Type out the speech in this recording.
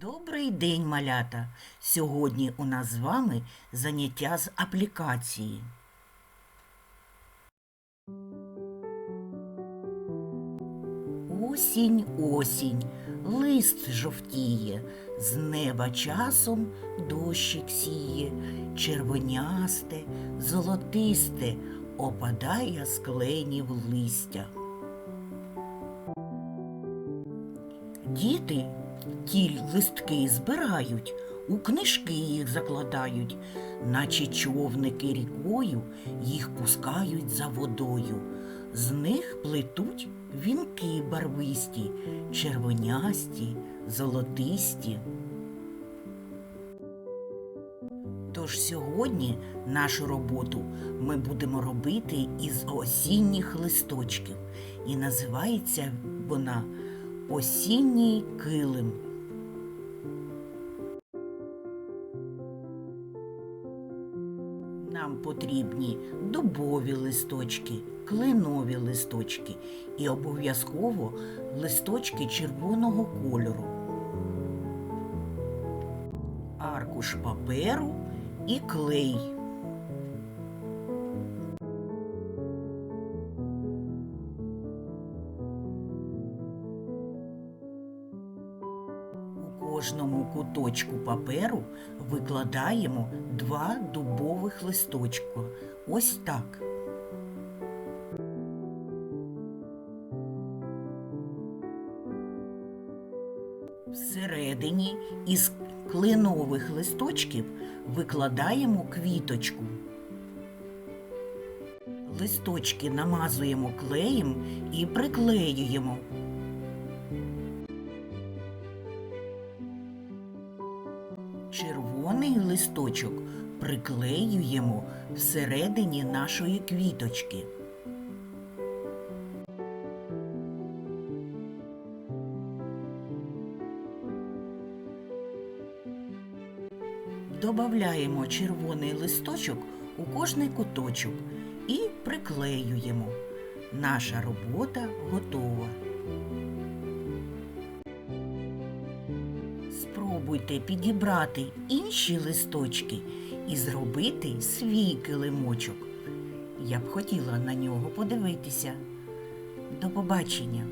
Добрий день, малята! Сьогодні у нас з вами заняття з аплікації. Осінь, осінь, лист жовтіє, з неба часом дощик сіє, червонясте, золотисте опадає з кленів листя. Діти ті листки збирають, у книжки їх закладають, наче човники рікою їх пускають за водою. З них плетуть вінки барвисті, червонясті, золотисті. Тож сьогодні нашу роботу ми будемо робити із осінніх листочків, і називається вона Осінній килим. Нам потрібні дубові листочки, клинові листочки і обов'язково листочки червоного кольору, аркуш паперу і клей. Кожному куточку паперу викладаємо два дубових листочка. Ось так. Всередині із клинових листочків викладаємо квіточку. Листочки намазуємо клеєм і приклеюємо. Червоний листочок приклеюємо всередині нашої квіточки. Добавляємо червоний листочок у кожний куточок і приклеюємо. Наша робота готова. Спробуйте підібрати інші листочки і зробити свій килимочок. Я б хотіла на нього подивитися. До побачення!